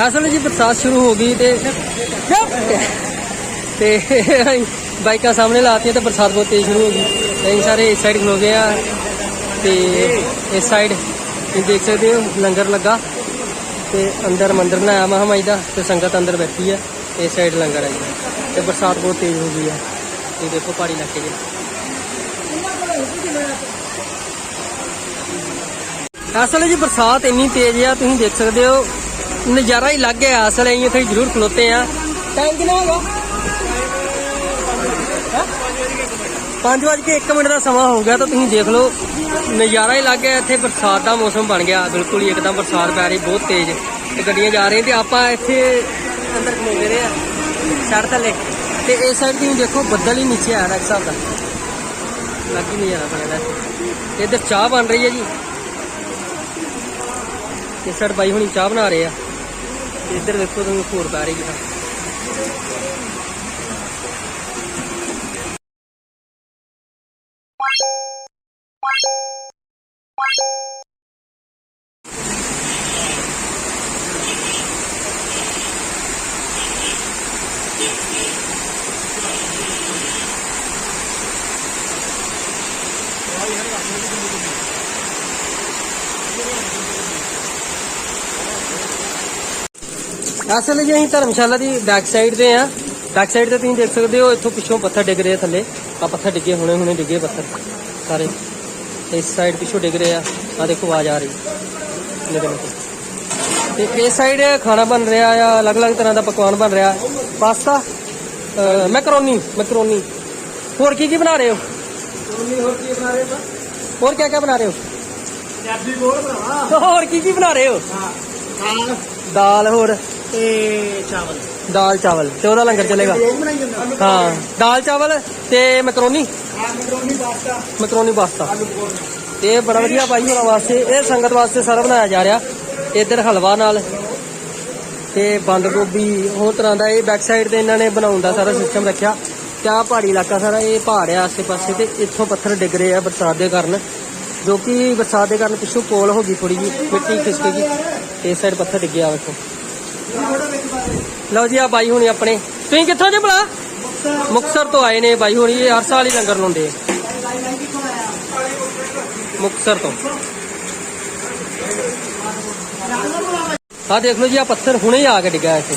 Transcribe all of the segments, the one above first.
ਅਸਲ ਜੀ ਬਰਸਾਤ ਸ਼ੁਰੂ ਹੋ ਗਈ ਤੇ ਤੇ ਬਾਈਕਾਂ ਸਾਹਮਣੇ ਲਾਤੀਆਂ ਤੇ ਬਰਸਾਤ ਬਹੁਤ ਤੇਜ਼ ਸ਼ੁਰੂ ਹੋ ਗਈ। ਤੇ ਅਸੀਂ ਸਾਰੇ ਇਸ ਸਾਈਡ ਖਲੋ ਗਏ ਆ ਤੇ ਇਸ ਸਾਈਡ ਤੁਸੀਂ ਦੇਖ ਸਕਦੇ ਹੋ, ਲੰਗਰ ਲੱਗਾ ਤੇ ਅੰਦਰ ਮੰਦਰ ਬਣਾਇਆ ਮਹਾਮਾਈ ਦਾ ਤੇ ਸੰਗਤ ਅੰਦਰ ਬੈਠੀ ਹੈ ਇਸ ਸਾਈਡ ਲੰਗਰ ਹੈ ਜੀ। ਤੇ ਬਰਸਾਤ ਬਹੁਤ ਤੇਜ਼ ਹੋ ਗਈ ਹੈ ਤੇ ਦੇਖੋ ਪਹਾੜੀ ਇਲਾਕੇ ਜੀ ਅਸਲ ਜੀ ਬਰਸਾਤ ਇੰਨੀ ਤੇਜ਼ ਆ, ਤੁਸੀਂ ਦੇਖ ਸਕਦੇ ਹੋ ਨਜ਼ਾਰਾ ਹੀ ਲੱਗ ਗਿਆ ਅਸਲ ਅਸੀਂ ਇੱਥੇ ਜ਼ਰੂਰ ਖਲੋਤੇ ਆ ਟਾਈਮ ਕਿੰਨਾ ਹੈਗਾ 5 ਵਜੇ ਕੇ 1 ਮਿੰਟ ਦਾ ਸਮਾਂ ਹੋ ਗਿਆ ਤਾਂ ਤੁਸੀਂ ਦੇਖ ਲਓ ਨਜ਼ਾਰਾ ਹੀ ਲੱਗ ਗਿਆ ਇੱਥੇ ਬਰਸਾਤ ਦਾ ਮੌਸਮ ਬਣ ਗਿਆ। ਬਿਲਕੁਲ ਹੀ ਇੱਕਦਮ ਬਰਸਾਤ ਪੈ ਰਹੀ ਬਹੁਤ ਤੇਜ਼। ਤੇ ਗੱਡੀਆਂ ਜਾ ਰਹੀਆਂ ਤੇ ਆਪਾਂ ਇੱਥੇ ਅੰਦਰ ਖਲੋਗੇ ਰਹੇ ਆ ਸੜਕ ਥੱਲੇ। ਤੇ ਇਸ ਸਾਈਡ ਤੁਸੀਂ ਦੇਖੋ ਬੱਦਲ ਹੀ ਨੀਚੇ ਆ ਰਿਹਾ ਇੱਕ ਹਿਸਾਬ ਦਾ। ਲੱਗ ਹੀ ਨਹੀਂ ਆ ਰਿਹਾ ਤੇ ਇੱਧਰ ਚਾਹ ਬਣ ਰਹੀ ਹੈ ਜੀ। ਇਸ ਸਾਈਡ ਬਾਈ ਹੁਣੀ ਚਾਹ ਬਣਾ ਰਹੇ ਆ। ਇੱਧਰ ਦੇਖੋ ਤੁਹਾਨੂੰ ਹੋਰ ਪੈ ਰਹੀ ਕਿਤਾ ਅਸਲ ਜੀ ਅਸੀਂ ਧਰਮਸ਼ਾਲਾ ਦੀ ਬੈਕ ਸਾਈਡ ਤੇ ਆ ਬੈਕ ਸਾਈਡ ਤੇ ਤੁਸੀਂ ਦੇਖ ਸਕਦੇ ਹੋ ਇੱਥੋਂ ਪਿੱਛੋਂ ਪੱਥਰ ਡਿੱਗ ਰਹੇ ਥੱਲੇ। ਆ ਪੱਥਰ ਡਿੱਗੇ ਹੁਣੇ ਹੁਣੇ ਡਿੱਗੇ ਪੱਥਰ ਸਾਰੇ। ਤੇ ਇਸ ਸਾਈਡ ਪਿੱਛੋਂ ਡਿੱਗ ਰਹੇ ਆ। ਆ ਦੇਖੋ ਆਵਾਜ਼ ਆ ਰਹੀ। ਤੇ ਇਸ ਸਾਈਡ ਖਾਣਾ ਬਣ ਰਿਹਾ ਆ ਅਲੱਗ-ਅਲੱਗ ਤਰ੍ਹਾਂ ਦਾ ਪਕਵਾਨ ਬਣ ਰਿਹਾ। Pasta macaroni macaroni. ਹੋਰ ਕੀ ਕੀ ਬਣਾ ਰਹੇ ਹੋ? ਹੋਰ ਕੀ ਬਣਾ ਰਹੇ ਹੋਰ ਕੀ ਕੀ ਬਣਾ ਰਹੇ ਹੋ? ਪੰਜਾਬੀ ਬੋਲ ਭਰਾਵਾ ਹੋਰ ਕੀ ਕੀ ਬਣਾ ਰਹੇ ਹੋ? ਹਾਂ ਦਾਲ ਹੋਰ। ਤੇ ਚਾਵਲ। ਦਾਲ ਚਾਵਲ ਤੇ ਉਹਦਾ ਲੰਗਰ ਚੱਲੇਗਾ। ਲੋਕ ਬਣਾਈ ਜਾਂਦੇ। ਹਾਂ ਦਾਲ ਚਾਵਲ ਤੇ ਮੈਕਰੋਨੀ। ਹਾਂ ਮਕਰੋਨੀ ਪਾਸਤਾ। Macaroni pasta. ਤੇ ਬੜਾ ਵਧੀਆ ਭਾਈ ਹੋਣਾ ਵਾਸਤੇ ਇਹ ਸੰਗਤ ਵਾਸਤੇ ਸਾਰਾ ਬਣਾਇਆ ਜਾ ਰਿਹਾ। ਇੱਧਰ ਹਲਵਾ ਨਾਲ ਤੇ ਬੰਦ ਗੋਭੀ ਹੋਰ ਤਰ੍ਹਾਂ ਦਾ ਇਹ ਬੈਕ ਸਾਈਡ ਤੇ ਇਹਨਾਂ ਨੇ ਬਣਾਉਣ ਦਾ ਸਾਰਾ ਸਿਸਟਮ ਰੱਖਿਆ। ਤੇ ਆਹ ਪਹਾੜੀ ਇਲਾਕਾ ਸਾਰਾ ਇਹ ਪਹਾੜ ਆ ਆਸੇ ਪਾਸੇ ਤੇ ਇੱਥੋਂ ਪੱਥਰ ਡਿੱਗ ਰਹੇ ਆ ਬਰਸਾਤ ਦੇ ਕਾਰਨ। ਜੋ ਕਿ ਬਰਸਾਤ ਦੇ ਕਾਰਨ ਪਿੱਛੋਂ ਕੋਲ ਹੋ ਗਈ ਥੋੜੀ ਜੀ ਮਿੱਟੀ ਖਿਸਕ ਗਈ। ਇਸ ਸਾਈਡ ਪੱਥਰ ਡਿੱਗਿਆ ਵੇਖੋ। ਲਓ ਜੀ ਆ ਬਾਈ ਹੁਣੀ ਆਪਣੇ। ਤੁਸੀਂ ਕਿੱਥੋਂ ਜੇ ਭਲਾ? ਮੁਕਸਰ ਤੋਂ ਆਏ ਨੇ ਬਾਈ ਹੁਣੀ ਹਰ ਸਾਲ ਹੀ ਲੰਗਰ ਲਾਉਂਦੇ ਆ। ਤੋਂ। ਆ ਦੇਖ ਲਓ ਜੀ ਆ ਪੱਥਰ ਹੁਣੇ ਆ ਕੇ ਡਿੱਗਾ ਇੱਥੇ।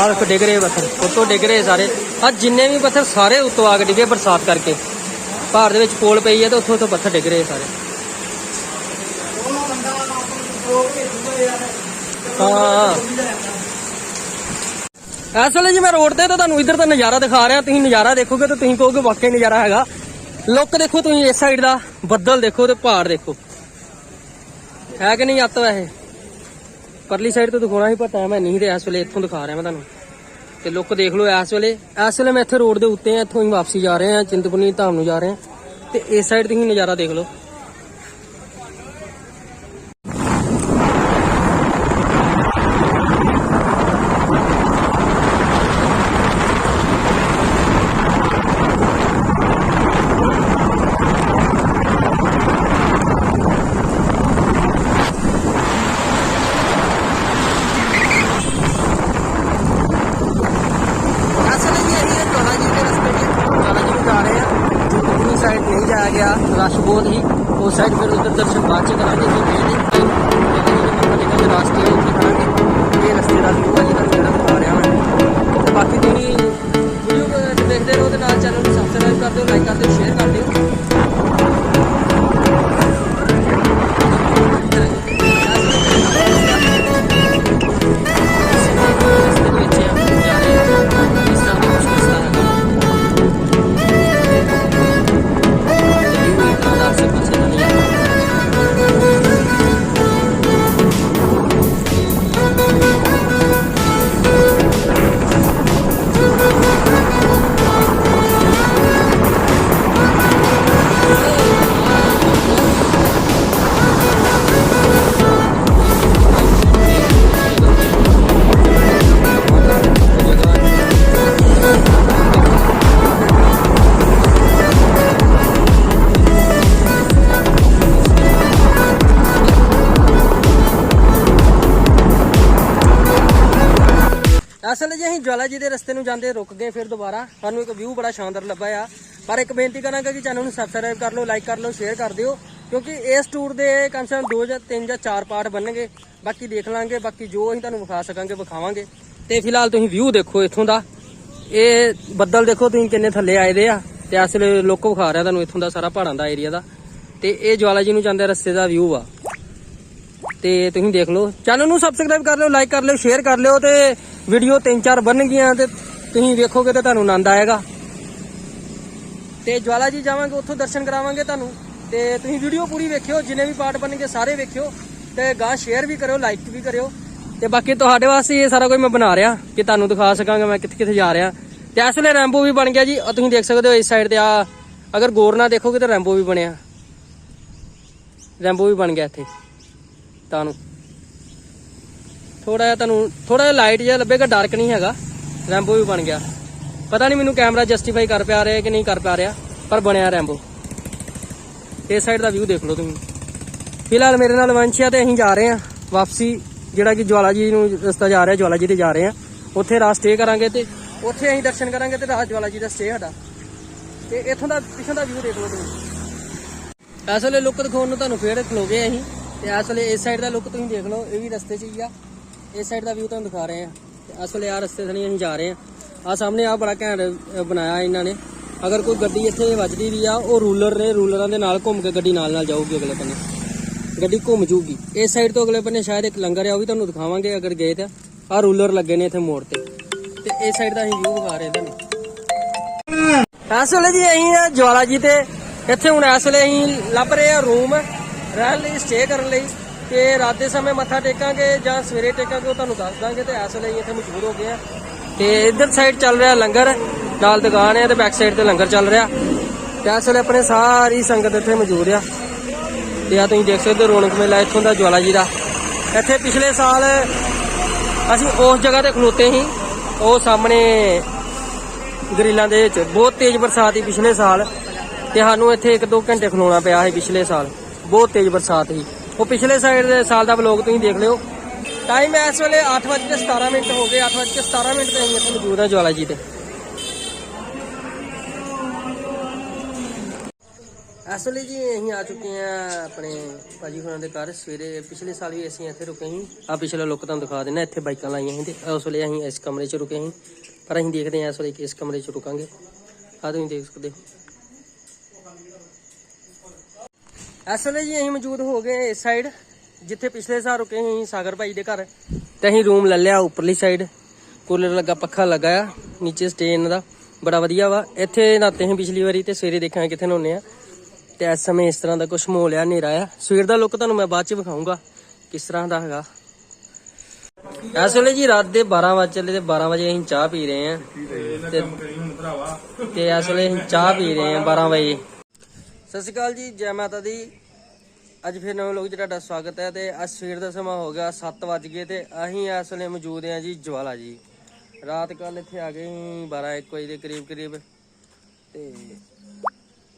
ਆਹ ਡਿੱਗ ਰਹੇ ਪੱਥਰ, ਉੱਤੋਂ ਡਿੱਗ ਰਹੇ ਸਾਰੇ। ਆ ਜਿੰਨੇ ਵੀ ਪੱਥਰ ਸਾਰੇ ਉੱਤੋਂ ਆ ਕੇ ਡਿੱਗੇ ਬਰਸਾਤ ਕਰਕੇ। ਭਾਰ ਦੇ ਵਿੱਚ ਪੋਲ ਪਈ ਹੈ ਤੇ ਉੱਥੋਂ ਉੱਥੋਂ ਪੱਥਰ ਡਿੱਗ ਰਹੇ ਸਾਰੇ। ਹਾਂ। ਇਸ ਵੇਲੇ ਜੀ ਮੈਂ ਰੋਡ ਤੇ ਤਾਂ ਤੁਹਾਨੂੰ ਇੱਧਰ ਦਾ ਨਜ਼ਾਰਾ ਦਿਖਾ ਰਿਹਾ। ਤੁਸੀਂ ਨਜ਼ਾਰਾ ਦੇਖੋਗੇ ਤਾਂ ਤੁਸੀਂ ਕਹੋਗੇ ਵਾਕਈ ਨਜ਼ਾਰਾ ਹੈਗਾ। ਲੁੱਕ ਦੇਖੋ ਤੁਸੀਂ ਇਸ ਸਾਈਡ ਦਾ, ਬੱਦਲ ਦੇਖੋ ਤੇ ਪਹਾੜ ਦੇਖੋ। ਹੈ ਕਿ ਨਹੀਂ ਅੱਤ ਵੈਸੇ? ਪਰਲੀ ਸਾਈਡ ਤੋਂ ਦਿਖਾਉਣਾ ਸੀ, ਪਰ ਟਾਈਮ ਹੈ ਨਹੀਂ ਤੇ ਇਸ ਵੇਲੇ ਇੱਥੋਂ ਦਿਖਾ ਰਿਹਾ ਮੈਂ ਤੁਹਾਨੂੰ। ਤੇ ਲੁੱਕ ਦੇਖ ਲਓ ਇਸ ਵੇਲੇ। ਇਸ ਵੇਲੇ ਮੈਂ ਇੱਥੇ ਰੋਡ ਦੇ ਉੱਤੇ ਆ, ਇੱਥੋਂ ਹੀ ਵਾਪਸੀ ਜਾ ਰਹੇ ਆ ਚਿੰਤਪੁਰਨੀ ਧਾਮ ਨੂੰ ਜਾ ਰਹੇ ਆ ਤੇ ਇਸ ਸਾਈਡ ਤੁਸੀਂ ਨਜ਼ਾਰਾ ਦੇਖ ਲਓ ਅਸਲ ਵਿੱਚ ਇਹ ਟੋਲਾ ਜੀ ਦੇ ਰਸਤੇ ਦੀ ਟੋਲਾ ਜੀ ਨੂੰ ਜਾ ਰਹੇ ਆ ਚਿੰਤਪੁਰਨੀ ਸਾਈਡ ਨਹੀਂ ਜਾਇਆ ਗਿਆ ਰਸ਼ ਬਹੁਤ ਹੀ ਉਸ ਸਾਈਡ ਫਿਰ ਉਧਰ ਦਰਸ਼ਨ ਬਾਅਦ ਅਸੀਂ ਜਵਾਲਾ ਜੀ ਦੇ ਰਸਤੇ ਨੂੰ ਜਾਂਦੇ ਰੁਕ ਗਏ ਫਿਰ ਦੁਬਾਰਾ। ਸਾਨੂੰ ਇੱਕ ਵਿਊ ਬੜਾ ਸ਼ਾਨਦਾਰ ਲੱਭਾ ਆ। ਪਰ ਇੱਕ ਬੇਨਤੀ ਕਰਾਂਗਾ ਕਿ ਚੈਨਲ ਨੂੰ ਸਬਸਕ੍ਰਾਈਬ ਕਰ ਲਓ ਲਾਈਕ ਕਰ ਲਓ ਸ਼ੇਅਰ ਕਰ ਦਿਓ। ਕਿਉਂਕਿ ਇਸ ਟੂਰ ਦੇ ਕਮ ਸੇ ਕਮ 2 ਜਾਂ 3 ਜਾਂ 4 ਪਾਰਟ ਬਣਨਗੇ। ਬਾਕੀ ਦੇਖ ਲਾਂਗੇ, ਬਾਕੀ ਜੋ ਅਸੀਂ ਤੁਹਾਨੂੰ ਵਿਖਾ ਸਕਾਂਗੇ, ਵਿਖਾਵਾਂਗੇ। ਤੇ ਫਿਲਹਾਲ ਤੁਸੀਂ ਵਿਊ ਦੇਖੋ ਇੱਥੋਂ ਦਾ। ਇਹ ਬੱਦਲ ਦੇਖੋ ਤੁਸੀਂ ਕਿੰਨੇ ਥੱਲੇ ਆਏ ਦੇ ਆ। ਤੇ ਅਸਲ ਲੁੱਕ ਵਿਖਾ ਰਿਹਾ ਤੁਹਾਨੂੰ ਇੱਥੋਂ ਦਾ ਸਾਰਾ ਪਹਾੜਾਂ ਦਾ ਏਰੀਆ ਦਾ। ਤੇ ਇਹ ਜਵਾਲਾ ਜੀ ਨੂੰ ਜਾਂਦੇ ਰਸਤੇ ਦਾ ਵਿਊ ਆ। ਤੇ ਤੁਸੀਂ ਦੇਖ ਲਓ। ਚੈਨਲ ਨੂੰ ਸਬਸਕ੍ਰਾਈਬ ਕਰ ਲਿਓ ਲਾਈਕ ਕਰ ਲਿਓ ਸ਼ੇਅਰ ਕਰ ਲਿਓ ਤੇ ਵੀਡੀਓ ਤਿੰਨ ਚਾਰ ਬਣਨਗੀਆਂ ਤੇ ਤੁਸੀਂ ਵੇਖੋਗੇ ਤੇ ਤੁਹਾਨੂੰ ਆਨੰਦ ਆਏਗਾ। ਤੇ ਜਵਾਲਾ ਜੀ ਜਾਵਾਂਗੇ, ਉੱਥੋਂ ਦਰਸ਼ਨ ਕਰਾਵਾਂਗੇ ਤੁਹਾਨੂੰ। ਤੇ ਤੁਸੀਂ ਵੀਡੀਓ ਪੂਰੀ ਵੇਖਿਓ, ਜਿੰਨੇ ਵੀ ਪਾਰਟ ਬਣਨਗੇ ਸਾਰੇ ਵੇਖਿਓ। ਤੇ ਗਾਂ ਸ਼ੇਅਰ ਵੀ ਕਰਿਓ ਲਾਈਕ ਵੀ ਕਰਿਓ। ਤੇ ਬਾਕੀ ਤੁਹਾਡੇ ਵਾਸਤੇ ਇਹ ਸਾਰਾ ਕੁਝ ਮੈਂ ਬਣਾ ਰਿਹਾ ਕਿ ਤੁਹਾਨੂੰ ਦਿਖਾ ਸਕਾਂਗਾ ਮੈਂ ਕਿੱਥੇ ਕਿੱਥੇ ਜਾ ਰਿਹਾ। ਤੇ ਇਸ ਵੇਲੇ ਰੈਂਬੋ ਵੀ ਬਣ ਗਿਆ ਜੀ। ਤੁਸੀਂ ਦੇਖ ਸਕਦੇ ਹੋ ਇਸ ਸਾਈਡ ਤੇ ਆ, ਅਗਰ ਗੌਰ ਨਾਲ ਦੇਖੋਗੇ ਤਾਂ ਰੈਂਬੋ ਵੀ ਬਣਿਆ। ਰੈਂਬੋ ਵੀ ਬਣ ਗਿਆ ਇੱਥੇ। ਤੁਹਾਨੂੰ ਥੋੜਾ ਜਿਹਾ ਤੁਹਾਨੂੰ ਥੋੜਾ ਜਿਹਾ ਲਾਈਟ ਜਿਹਾ ਲੱਭੇਗਾ ਡਾਰਕ ਨਹੀਂ ਹੈਗਾ। ਰੈਂਬੋ ਵੀ ਬਣ ਗਿਆ। ਪਤਾ ਨਹੀਂ ਮੈਨੂੰ ਕੈਮਰਾ ਜਸਟੀਫਾਈ ਕਰ ਪਿਆ ਰਿਹਾ ਕਿ ਨਹੀਂ ਕਰ ਪਾ ਰਿਹਾ, ਪਰ ਬਣਿਆ ਰੈਂਬੋ ਇਸ ਸਾਈਡ ਦਾ ਵਿਊ ਦੇਖ ਲਓ ਤੁਸੀਂ। ਫਿਲਹਾਲ ਮੇਰੇ ਨਾਲ ਵੰਸ਼ ਆ ਤੇ ਅਸੀਂ ਜਾ ਰਹੇ ਹਾਂ ਵਾਪਸੀ, ਜਿਹੜਾ ਕਿ ਜਵਾਲਾ ਜੀ ਨੂੰ ਰਸਤਾ ਜਾ ਰਿਹਾ, ਜਵਾਲਾ ਜੀ ਤੇ ਜਾ ਰਹੇ ਹਾਂ। ਉੱਥੇ ਰਾਤ ਸਟੇ ਕਰਾਂਗੇ ਤੇ ਉੱਥੇ ਅਸੀਂ ਦਰਸ਼ਨ ਕਰਾਂਗੇ ਤੇ ਰਾਤ ਜਵਾਲਾ ਜੀ ਦਾ ਸਟੇ ਸਾਡਾ। ਤੇ ਇੱਥੋਂ ਦਾ, ਪਿੱਛੋਂ ਦਾ ਵਿਊ ਦੇਖ ਲਓ ਤੁਸੀਂ। ਇਸ ਵੇਲੇ ਲੁੱਕ ਦਿਖਾਉਣ ਨੂੰ ਤੁਹਾਨੂੰ ਫੇਰ ਖਲੋਗੇ ਅਸੀਂ। ਤੇ ਇਸ ਵੇਲੇ ਇਸ ਸਾਈਡ ਦਾ ਲੁੱਕ ਤੁਸੀਂ ਦੇਖ ਲਓ, ਇਹ ਵੀ ਰਸਤੇ 'ਚ ਹੀ ਆ। ਇਸ ਸਾਈਡ ਦਾ ਵਿਊ ਤੁਹਾਨੂੰ ਦਿਖਾ ਰਹੇ ਆ ਤੇ ਇਸ ਵੇਲੇ ਆ ਰਸਤੇ ਥਣੀ ਅਸੀਂ ਜਾ ਰਹੇ ਆ ਆ ਸਾਹਮਣੇ ਆ ਬੜਾ ਘੈਂਟ ਬਣਾਇਆ ਇਹਨਾਂ ਨੇ। ਅਗਰ ਕੋਈ ਗੱਡੀ ਇੱਥੇ ਵੱਜਦੀ ਵੀ ਆ, ਉਹ ਰੂਲਰ ਨੇ, ਰੂਲਰਾਂ ਦੇ ਨਾਲ ਘੁੰਮ ਕੇ ਗੱਡੀ ਨਾਲ ਨਾਲ ਜਾਊਗੀ ਅਗਲੇ ਬੰਨੇ। ਗੱਡੀ ਘੁੰਮ ਜੂਗੀ। ਇਸ ਸਾਈਡ ਤੋਂ ਅਗਲੇ ਬੰਨੇ ਸ਼ਾਇਦ ਇੱਕ ਲੰਗਰ ਆ, ਉਹ ਵੀ ਤੁਹਾਨੂੰ ਦਿਖਾਵਾਂਗੇ ਅਗਰ ਗਏ ਤਾਂ। ਆ ਰੂਲਰ ਲੱਗੇ ਨੇ ਇੱਥੇ ਮੋੜ ਤੇ। ਤੇ ਇਸ ਸਾਈਡ ਦਾ ਅਸੀਂ ਵਿਊ ਦਿਖਾ ਰਹੇ ਤੁਹਾਨੂੰ ਇਸ ਵੇਲੇ ਜੀ ਅਸੀਂ ਜਵਾਲਾ ਜੀ ਤੇ। ਇੱਥੇ ਹੁਣ ਇਸ ਵੇਲੇ ਅਸੀਂ ਲੱਭ ਰਹੇ ਆ ਰੂਮ ਰਹਿਣ ਲਈ ਸਟੇ ਕਰਨ ਲਈ ਤੇ ਰਾਤ ਦੇ ਸਮੇਂ ਮੱਥਾ ਟੇਕਾਂਗੇ ਜਾਂ ਸਵੇਰੇ ਟੇਕਾਂਗੇ ਉਹ ਤੁਹਾਨੂੰ ਦੱਸ ਦਾਂਗੇ ਤੇ ਇਸ ਵੇਲੇ ਇੱਥੇ ਮਸ਼ਹੂਰ ਹੋ ਗਏ ਆ। ਤੇ ਇੱਧਰ ਸਾਈਡ ਚੱਲ ਰਿਹਾ ਲੰਗਰ ਨਾਲ ਦੁਕਾਨ ਹੈ ਤੇ ਬੈਕ ਸਾਈਡ ਤੇ ਲੰਗਰ ਚੱਲ ਰਿਹਾ। ਤੇ ਇਸ ਵੇਲੇ ਆਪਣੇ ਸਾਰੀ ਸੰਗਤ ਇੱਥੇ ਮੌਜੂਦ ਆ। ਤੇ ਆ ਤੁਸੀਂ ਦੇਖ ਸਕਦੇ ਹੋ ਰੌਣਕ ਮੇਲਾ ਇੱਥੋਂ ਦਾ ਜਵਾਲਾ ਜੀ ਦਾ। ਇੱਥੇ ਪਿਛਲੇ ਸਾਲ ਅਸੀਂ ਉਸ ਜਗ੍ਹਾ ਤੇ ਖਲੋਤੇ ਸੀ। ਉਹ ਸਾਹਮਣੇ ਗਰੀਲਾਂ ਦੇ ਵਿੱਚ ਬਹੁਤ ਤੇਜ਼ ਬਰਸਾਤ ਸੀ ਪਿਛਲੇ ਸਾਲ। ਤੇ ਸਾਨੂੰ ਇੱਥੇ 1-2 ਘੰਟੇ ਖਲੋਣਾ ਪਿਆ ਸੀ ਪਿਛਲੇ ਸਾਲ। ਬਹੁਤ ਤੇਜ਼ ਬਰਸਾਤ ਸੀ। ਉਹ ਪਿਛਲੇ ਸਾਈਡ ਦੇ ਸਾਲ ਦਾ ਵਲੋਗ ਤੁਸੀਂ ਦੇਖ ਲਿਓ। ਟਾਈਮ ਇਸ ਵੇਲੇ 8:17 ਮਿੰਟ ਹੋ ਗਏ 8:17 ਮਿੰਟ ਤੇ ਅਸੀਂ ਇੱਥੇ ਮੌਜੂਦ ਹਾਂ ਜਵਾਲਾ ਜੀ ਤੇ। ਅਸਲੀ ਜੀ ਅਸੀਂ ਆ ਚੁੱਕੇ ਆ ਆਪਣੇ ਭਾਜੀ ਹੋਰਾਂ ਦੇ ਘਰ। ਸਵੇਰੇ ਪਿਛਲੇ ਸਾਲ ਵੀ ਅਸੀਂ ਇੱਥੇ ਰੁਕੇ ਸੀ। ਆ ਪਿਛਲਾ ਲੁੱਕ ਤੁਹਾਨੂੰ ਦਿਖਾ ਦਿੰਦਾ, ਇੱਥੇ ਬਾਈਕਾਂ ਲਾਈਆਂ ਸੀ ਤੇ ਉਸ ਵੇਲੇ ਅਸੀਂ ਇਸ ਕਮਰੇ 'ਚ ਰੁਕੇ ਸੀ। ਪਰ ਅਸੀਂ ਦੇਖਦੇ ਹਾਂ ਇਸ ਵੇਲੇ ਕਿਸ ਕਮਰੇ 'ਚ ਰੁਕਾਂਗੇ। ਆ ਤੁਸੀਂ ਦੇਖ ਸਕਦੇ ਹੋ। ਇਸ ਵੇਲੇ ਜੀ ਅਸੀਂ ਮੌਜੂਦ ਹੋ ਗਏ ਇਸ ਸਾਈਡ ਜਿੱਥੇ ਪਿਛਲੇ ਸਾਲ ਰੁਕੇ ਸੀ ਸਾਗਰ ਭਾਈ ਦੇ ਘਰ। ਤੇ ਅਸੀਂ ਰੂਮ ਲੈ ਲਿਆ ਉੱਪਰਲੀ ਸਾਈਡ ਕੂਲਰ ਲੱਗਾ ਪੱਖਾ ਲੱਗਾ ਆ ਨੀਚੇ ਸਟੇ ਇਹਨਾਂ ਦਾ। ਬੜਾ ਵਧੀਆ ਵਾ। ਇੱਥੇ ਨਹਾਤੇ ਸੀ ਪਿਛਲੀ ਵਾਰੀ ਤੇ ਸਵੇਰੇ ਦੇਖਾਂਗੇ ਕਿੱਥੇ ਨਹਾਉਂਦੇ ਆ। ਤੇ ਇਸ ਸਮੇਂ ਇਸ ਤਰ੍ਹਾਂ ਦਾ ਕੁਝ ਮਾਹੌਲ ਆ ਹਨੇਰਾ ਆ। ਸਵੇਰ ਦਾ ਲੁੱਕ ਤੁਹਾਨੂੰ ਮੈਂ ਬਾਅਦ ਚ ਵਿਖਾਉਂਗਾ ਕਿਸ ਤਰ੍ਹਾਂ ਦਾ ਹੈਗਾ। ਇਸ ਵੇਲੇ ਜੀ ਰਾਤ ਦੇ 12 ਵਜੇ ਚੱਲੇ ਤੇ 12 ਵਜੇ ਅਸੀਂ ਚਾਹ ਪੀ ਰਹੇ ਆ। ਤੇ ਤੇ ਇਸ ਵੇਲੇ ਅਸੀਂ ਚਾਹ ਪੀ ਰਹੇ ਆ 12 ਵਜੇ। ਸਤਿ ਸ਼੍ਰੀ ਅਕਾਲ ਜੀ, ਜੈ ਮਾਤਾ ਦੀ। ਅੱਜ ਫਿਰ ਨਵੇਂ ਲੋਕ ਜੀ ਤੁਹਾਡਾ ਸਵਾਗਤ ਹੈ ਤੇ ਅੱਜ ਸਵੇਰ ਦਾ ਸਮਾਂ ਹੋ ਗਿਆ 7 ਵਜ ਗਏ ਤੇ ਅਸੀਂ ਇਸ ਵੇਲੇ ਮੌਜੂਦ ਹਾਂ ਜੀ ਜਵਾਲਾ ਜੀ। ਰਾਤ ਕੱਲ ਇੱਥੇ ਆ ਗਏ ਸੀ 12 1 ਵਜੇ ਦੇ ਕਰੀਬ ਕਰੀਬ ਤੇ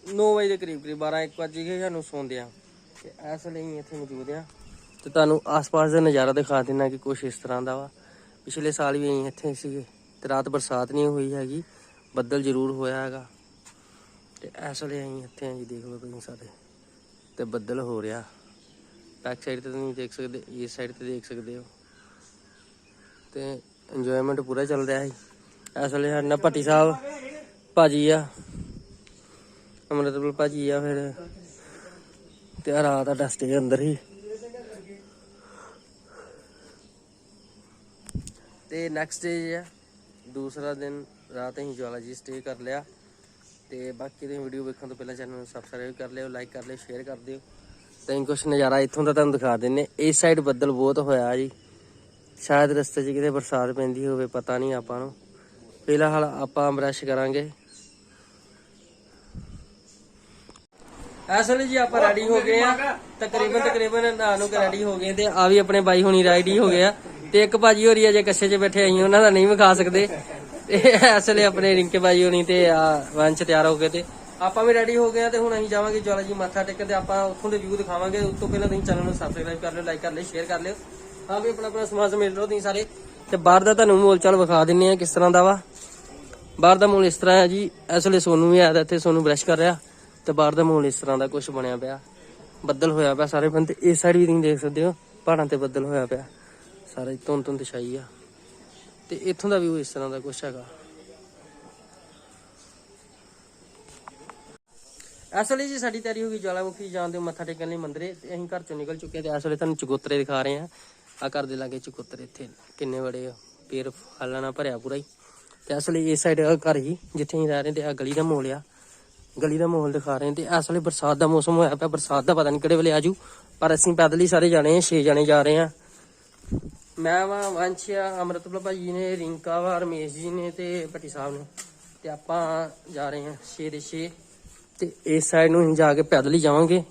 9 ਵਜੇ ਦੇ ਕਰੀਬ ਕਰੀਬ 12 1 ਵਜੇ ਗਏ ਸਾਨੂੰ ਸੌਂਦੇ ਆ। ਤੇ ਇਸ ਵੇਲੇ ਅਸੀਂ ਇੱਥੇ ਮੌਜੂਦ ਆ ਤੇ ਤੁਹਾਨੂੰ ਆਸ-ਪਾਸ ਦਾ ਨਜ਼ਾਰਾ ਦਿਖਾ ਦਿੰਨਾ ਕਿ ਕੁਛ ਇਸ ਤਰ੍ਹਾਂ ਦਾ ਵਾ। ਪਿਛਲੇ ਸਾਲ ਵੀ ਅਸੀਂ ਇੱਥੇ ਸੀਗੇ ਤੇ ਰਾਤ ਬਰਸਾਤ ਨਹੀਂ ਹੋਈ ਹੈਗੀ, ਬੱਦਲ ਜ਼ਰੂਰ ਹੋਇਆ ਹੈਗਾ। ਤੇ ਇਸ ਵੇਲੇ ਅਸੀਂ ਇੱਥੇ ਆ ਜੀ ਦੇਖ ਲਓ ਤੁਸੀਂ ਸਾਰੇ। ਤੇ ਬੱਦਲ ਹੋ ਰਿਹਾ। ਬੈਕ ਸਾਈਡ ਤੇ ਤੁਸੀਂ ਦੇਖ ਸਕਦੇ, ਇਸ ਸਾਈਡ ਤੇ ਦੇਖ ਸਕਦੇ ਹੋ। ਤੇ ਇੰਜੋਇਮੈਂਟ ਪੂਰਾ ਚੱਲ ਰਿਹਾ ਹੈ ਇਸ ਵੇਲੇ ਸਾਡੇ ਨਾਲ ਸਾਹਿਬ, ਭਾਜੀ ਆ। ਅਮਰਤਪਾਲ ਭਾਜੀ ਆ ਫਿਰ। ਤੇ ਆਹ ਰਾਤ ਦਾ ਸਟੇ ਅੰਦਰ ਹੀ। ਤੇ ਨੈਕਸਟ ਡੇ ਆ ਦੂਸਰਾ ਦਿਨ ਰਾਤ ਅਸੀਂ ਜਵਾਲਾ ਜੀ ਸਟੇ ਕਰ ਲਿਆ। ਤੇ ਬਾਕੀ ਦੀ ਵੀਡੀਓ ਵੇਖਣ ਤੋਂ ਪਹਿਲਾਂ ਚੈਨਲ ਨੂੰ ਸਬਸਕ੍ਰਾਈਬ ਕਰ ਲਿਓ ਲਾਈਕ ਕਰ ਲਿਓ ਸ਼ੇਅਰ ਕਰ ਦਿਓ। ਤਾਂ ਕੁਛ ਨਜ਼ਾਰਾ ਇੱਥੋਂ ਦਾ ਤੁਹਾਨੂੰ ਦਿਖਾ ਦਿੰਨੇ। ਇਸ ਸਾਈਡ ਬੱਦਲ ਬਹੁਤ ਹੋਇਆ ਜੀ। ਸ਼ਾਇਦ ਰਸਤੇ 'ਚ ਕਿਤੇ ਬਰਸਾਤ ਪੈਂਦੀ ਹੋਵੇ, ਪਤਾ ਨਹੀਂ ਆਪਾਂ ਨੂੰ। ਫਿਲਹਾਲ ਆਪਾਂ ਬ੍ਰਸ਼ ਕਰਾਂਗੇ। ਅਸਲ ਜੀ ਆਪਾਂ ਰੈਡੀ ਹੋ ਗਏ ਆ। ਤਕਰੀਬਨ ਤਕਰੀਬਨ ਨਹਾ ਨੂੰ ਰੈਡੀ ਹੋ ਗਏ ਤੇ ਆ ਵੀ ਆਪਣੇ ਬਾਈ ਹੁਣੀ ਰੈਡੀ ਹੋ ਗਏ ਆ। ਤੇ ਇੱਕ ਭਾਜੀ ਹੋਰੀ ਅਜੇ ਕੱਛੇ 'ਚ ਬੈਠੇ ਅਸੀਂ ਉਹਨਾਂ ਦਾ ਨਹੀਂ ਵਿਖਾ ਸਕਦੇ। ਤੇ ਅਸਲੇ ਆਪਣੇ ਰਿੰਕੇ ਬਾਈ ਹੋਣੀ ਤੇ ਆ, ਵੰਸ਼ ਤਿਆਰ ਹੋ ਗਏ ਤੇ। ਆਪਾਂ ਵੀ ਰੈਡੀ ਹੋ ਗਏ ਆ ਤੇ ਹੁਣ ਅਸੀਂ ਜਾਵਾਂਗੇ ਜਵਾਲਾ ਜੀ ਮੱਥਾ ਟੇਕਣ ਤੇ ਆਪਾਂ ਉੱਥੋਂ ਦੇ ਵਿਊ ਦਿਖਾਵਾਂਗੇ। ਉਸ ਤੋਂ ਪਹਿਲਾਂ ਤੁਸੀਂ ਚੈਨਲ ਨੂੰ ਸਬਸਕ੍ਰਾਈਬ ਕਰ ਲਿਓ ਲਾਈਕ ਕਰ ਲਿਓ ਸ਼ੇਅਰ ਕਰ ਲਿਓ। ਹਾਂ ਵੀ ਆਪਣਾ ਆਪਣਾ ਸਮਾਜ ਮੇਲ ਲਓ ਤੁਸੀਂ ਸਾਰੇ। ਤੇ ਬਾਹਰ ਦਾ ਤੁਹਾਨੂੰ ਮੋਲ ਚਾਲ ਵਿਖਾ ਦਿੰਨੇ ਆ ਕਿਸ ਤਰ੍ਹਾਂ ਦਾ ਵਾ। ਬਾਹਰ ਦਾ ਮੋਲ ਇਸ ਤਰ੍ਹਾਂ ਹੈ ਜੀ, ਇਸ ਵੇਲੇ ਸੋਨੂੰ ਵੀ ਆਇਆ ਦਾ ਇੱਥੇ ਸੋਨੂੰ ਬ੍ਰਸ਼ ਕਰ ਰਿਹਾ। ਤੇ ਬਾਹਰ ਦਾ ਮੋਲ ਇਸ ਤਰ੍ਹਾਂ ਦਾ ਕੁਝ ਬਣਿਆ ਪਿਆ। ਬੱਦਲ ਹੋਇਆ ਪਿਆ ਸਾਰੇ ਬੰਦੇ। ਇਸ ਸਾਈਡ ਵੀ ਤੁਸੀਂ ਦੇਖ ਸਕਦੇ ਹੋ, ਪਹਾੜਾਂ ਤੇ ਬੱਦਲ ਹੋਇਆ ਪਿਆ। ਸਾਰੇ ਧੁੰਦ ਧੁੰਦ ਛਾਈ ਆ। ਤੇ ਇੱਥੋਂ ਦਾ ਵੀ ਇਸ ਤਰ੍ਹਾਂ ਦਾ ਕੁਛ ਹੈਗਾ। ਅਸਲੀ ਜੀ ਸਾਡੀ ਤਿਆਰੀ ਹੋ ਗਈ ਜਵਾਲਾਮੁਖੀ ਜਾਣ ਦੇ ਮੱਥਾ ਟੇਕਣ ਲਈ ਮੰਦਰੇ। ਤੇ ਅਸੀਂ ਘਰ ਚੋਂ ਨਿਕਲ ਚੁੱਕੇ ਹਾਂ ਤੇ ਇਸ ਵੇਲੇ ਤੁਹਾਨੂੰ ਚਕੋਤਰੇ ਦਿਖਾ ਰਹੇ ਹਾਂ। ਆ ਘਰ ਦੇ ਲਾਗੇ ਚਕੋਤਰੇ ਇੱਥੇ ਕਿੰਨੇ ਬੜੇ ਆ, ਪੇੜ ਫਲਾਂ ਨਾਲ ਭਰਿਆ ਪੂਰਾ ਹੀ। ਤੇ ਇਸ ਵੇਲੇ ਇਸ ਸਾਈਡ ਘਰ ਹੀ ਜਿੱਥੇ ਅਸੀਂ ਰਹਿ ਰਹੇ ਤੇ ਆ ਗਲੀ ਦਾ ਮੋਲ ਆ। ਗਲੀ ਦਾ ਮਾਹੌਲ ਦਿਖਾ ਰਹੇ ਤੇ ਇਸ ਵੇਲੇ ਬਰਸਾਤ ਦਾ ਮੌਸਮ ਹੋਇਆ ਪਿਆ। ਬਰਸਾਤ ਦਾ ਪਤਾ ਨਹੀਂ ਕਿਹੜੇ ਵੇਲੇ ਆਜੂ ਪਰ ਅਸੀਂ ਪੈਦਲ ਹੀ ਸਾਰੇ ਜਾਣੇ ਆ 6 ਜਾਣੇ ਜਾ ਰਹੇ ਆ ਮੈਂ ਵਾ ਵੰਸ਼ਿਆ, ਅਮਰਤਪਾਲ ਭਾਜੀ ਨੇ, ਰਿੰਕਾ ਵਾ, ਰਮੇਸ਼ ਜੀ ਨੇ ਤੇ ਭੱਟੀ ਸਾਹਿਬ ਨੇ। ਤੇ ਆਪਾਂ ਜਾ ਰਹੇ ਹਾਂ 6 ਦੇ 6 ਤੇ ਇਸ ਸਾਈਡ ਨੂੰ ਅਸੀਂ ਜਾ ਕੇ ਪੈਦਲ ਹੀ ਜਾਵਾਂਗੇ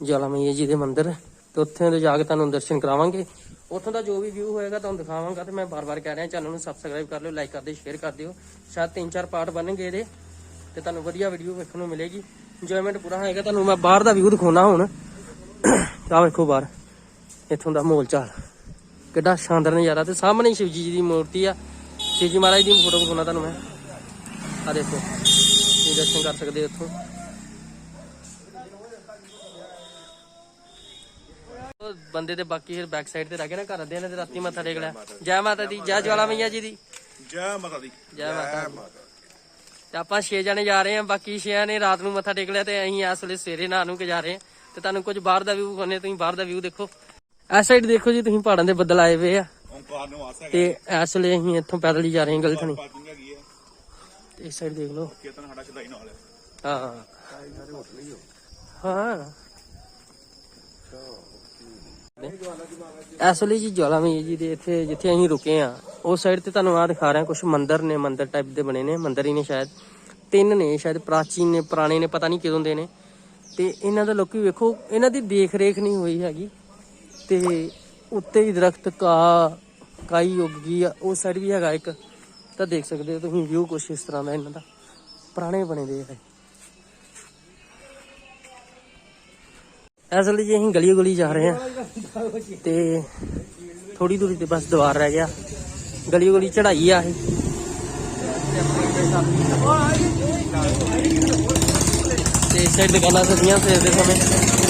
ਜਵਾਲਾ ਜੀ ਦੇ ਮੰਦਿਰ। ਤੇ ਉੱਥੇ ਤੋਂ ਜਾ ਕੇ ਤੁਹਾਨੂੰ ਦਰਸ਼ਨ ਕਰਾਵਾਂਗੇ। ਉੱਥੋਂ ਦਾ ਜੋ ਵੀ ਵਿਊ ਹੋਏਗਾ ਤੁਹਾਨੂੰ ਦਿਖਾਵਾਂਗਾ ਤੇ ਮੈਂ ਬਾਰ-ਬਾਰ ਕਹਿ ਰਿਹਾ ਚੈਨਲ ਨੂੰ ਸਬਸਕ੍ਰਾਈਬ ਕਰ ਲਿਓ ਲਾਈਕ ਕਰ ਦਿਓ ਸ਼ੇਅਰ ਕਰ ਦਿਓ। ਸ਼ਾਇਦ ਤਿੰਨ ਚਾਰ ਪਾਰਟ ਬਣਨਗੇ ਇਹਦੇ ਤੇ ਤੁਹਾਨੂੰ ਵਧੀਆ ਵੀਡੀਓ ਵੇਖਣ ਨੂੰ ਮਿਲੇਗੀ। ਇੰਜੋਇਮੈਂਟ ਪੂਰਾ ਹੋਏਗਾ ਤੁਹਾਨੂੰ, ਮੈਂ ਬਾਹਰ ਦਾ ਵਿਊ ਦਿਖਾਉਣਾ ਹੁਣ। ਆਹ ਵੇਖੋ ਬਾਹਰ, ਇੱਥੋਂ ਦਾ ਮਾਹੌਲ ਚਾਲ। ਕਿੱਡਾ ਸ਼ਾਨਦਾਰ ਨਜ਼ਾਰਾ ਤੇ ਸਾਹਮਣੇ ਹੀ ਸ਼ਿਵਜੀ ਜੀ ਦੀ ਮੂਰਤੀ ਆ। ਸ਼ਿਵਜੀ ਮਹਾਰਾਜ ਦੀ ਫੋਟੋ ਵਿਖਾਉਣਾ ਤੁਹਾਨੂੰ ਮੈਂ। ਆ ਦੇਖੋ ਤੁਸੀਂ ਦਰਸ਼ਨ ਕਰ ਸਕਦੇ ਉਹ ਬੰਦੇ ਤੇ ਬਾਕੀ ਫਿਰ ਬੈਕ ਸਾਈਡ ਤੇ ਰਹਿ ਗਏ ਨਾ ਘਰ ਦੇ ਨੇ ਤੇ ਰਾਤੀ ਮੱਥਾ ਟੇਕ ਲਿਆ। ਜੈ ਮਾਤਾ ਦੀ ਜੈ ਜਵਾਲਾ ਮਈਆ ਜੀ ਦੀ। ਜੈ ਮਾਤਾ ਦੀ। ਜੈ ਮਾਤਾ ਦੀ। ਤੇ ਆਪਾਂ 6 ਜਣੇ ਜਾ ਰਹੇ ਹਾਂ ਬਾਕੀ 6 ਨੇ ਰਾਤ ਨੂੰ ਮੱਥਾ ਟੇਕ ਲਿਆ ਤੇ ਅਸੀਂ ਇਸ ਵੇਲੇ ਸਵੇਰੇ ਨਹਾ ਨੂੰ ਕੇ ਜਾ ਰਹੇ ਹਾਂ। ਤੇ ਤੁਹਾਨੂੰ ਕੁਝ ਬਾਹਰ ਦਾ ਵਿਊ ਵਿਖਾਉਂਦੇ ਤੁਸੀਂ ਬਾਹਰ ਦਾ ਵਿਊ ਦੇਖੋ। ਇਸ ਸਾਈਡ ਦੇਖੋ ਜੀ ਤੁਸੀਂ ਪਹਾੜਾਂ ਦੇ ਬੱਦਲ ਆਏ ਹੋਏ ਆ। ਤੇ ਇਸ ਵੇਲੇ ਅਸੀਂ ਇੱਥੋਂ ਪੈਦਲ ਹੀ ਜਾ ਰਹੇ ਹਾਂ ਗਲੀ ਥਣੀ ਪਾਰਕਿੰਗ ਹੈਗੀ ਹੈ ਤੇ ਇਸ ਸਾਈਡ ਦੇਖ ਲਓ। ਕੀਰਤਨ ਸਾਡਾ ਛਦਾਈ ਨਾਲ ਹੈ। ਜੀ ਜਵਾਲਾਮਈ ਜੀ ਦੇ ਇੱਥੇ ਜਿੱਥੇ ਅਸੀਂ ਰੁਕੇ ਆ ਉਸ ਸਾਈਡ ਤੇ ਤੁਹਾਨੂੰ ਆ ਦਿਖਾ ਰਿਹਾ ਕੁਝ ਮੰਦਿਰ ਨੇ ਮੰਦਿਰ ਟਾਈਪ ਦੇ ਬਣੇ ਨੇ ਮੰਦਿਰ ਹੀ ਨੇ ਸ਼ਾਇਦ। ਤਿੰਨ ਨੇ ਸ਼ਾਇਦ ਪ੍ਰਾਚੀਨ ਨੇ ਪੁਰਾਣੇ ਨੇ ਪਤਾ ਨਹੀਂ ਕਦੋਂ ਦੇ ਨੇ। ਤੇ ਇਹਨਾਂ ਦਾ ਲੋਕੀ ਵੇਖੋ ਇਹਨਾਂ ਦੀ ਦੇਖ ਰੇਖ ਨਹੀਂ ਹੋਈ ਹੈਗੀ। ਤੇ ਉੱਤੇ ਹੀ ਦਰਖਤ ਕਾ, ਕਾਈ ਉੱਗ ਗਈ ਆ ਉਸ ਸਾਈਡ ਵੀ ਹੈਗਾ ਇੱਕ, ਤਾਂ ਦੇਖ ਸਕਦੇ ਹੋ ਤੁਸੀਂ ਵਿਊ ਕੁਛ ਇਸ ਤਰ੍ਹਾਂ ਦਾ ਇਹਨਾਂ ਦਾ। ਪੁਰਾਣੇ ਬਣੇ ਦੇ ਹੈ ਅਸਲ ਜੀ, ਅਸੀਂ ਗਲੀ ਗਲੀ ਜਾ ਰਹੇ ਹਾਂ ਤੇ ਥੋੜੀ ਦੂਰੀ ਤੇ ਬਸ ਦੀਵਾਰ ਰਹਿ ਗਿਆ। ਗਲੀ ਗਲੀ ਚੜਾਈ ਆ ਇਹ ਤੇ ਸਾਈਡ ਦੁਕਾਨਾਂ ਸਦੀਆਂ ਸਵੇਰ ਦੇ ਸਮੇਂ।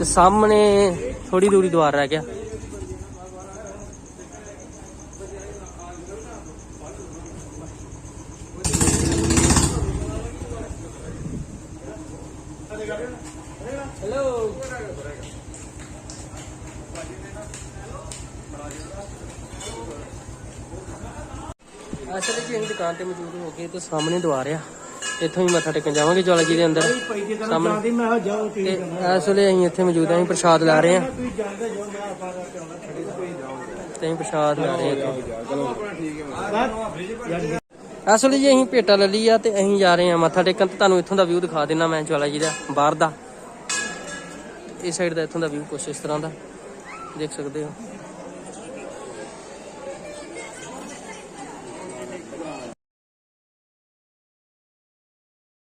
ਤੇ ਸਾਹਮਣੇ ਥੋੜੀ ਦੂਰੀ ਦੀਵਾਰ ਰਹਿ ਗਿਆ। ਅਸਲ ਜੀ ਅਸੀਂ ਦੁਕਾਨ ਤੇ ਮੌਜੂਦ ਹੋ ਗਏ ਤੇ ਸਾਹਮਣੇ ਦੁਆਰ ਆ। ਇੱਥੋਂ ਹੀ ਮੱਥਾ ਟੇਕਣ ਜਾਵਾਂਗੇ ਜਵਾਲਾ ਜੀ ਦੇ ਅੰਦਰ। ਸਾਹਮਣੇ। ਮੈਂ ਤੇ ਇਸ ਵੇਲੇ ਅਸੀਂ ਇੱਥੇ ਮੌਜੂਦ ਹਾਂ ਪ੍ਰਸ਼ਾਦ ਲੈ ਰਹੇ ਹਾਂ। ਤੇ ਅਸੀਂ ਪ੍ਰਸ਼ਾਦ ਲੈ ਰਹੇ ਹਾਂ ਇਸ ਵੇਲੇ ਜੀ ਅਸੀਂ ਭੇਟਾ ਲੈ ਲਈ ਆ ਤੇ ਅਸੀਂ ਜਾ ਰਹੇ ਹਾਂ ਮੱਥਾ ਟੇਕਣ ਤੇ ਤੁਹਾਨੂੰ ਇੱਥੋਂ ਦਾ ਵਿਊ ਦਿਖਾ ਦੇਣਾ ਮੈਂ ਜਵਾਲਾ ਜੀ ਦਾ ਬਾਹਰ ਦਾ। ਇਸ ਸਾਈਡ ਦਾ ਇੱਥੋਂ ਦਾ ਵਿਊ ਕੁਛ ਇਸ ਤਰ੍ਹਾਂ ਦਾ। ਦੇਖ ਸਕਦੇ ਹੋ।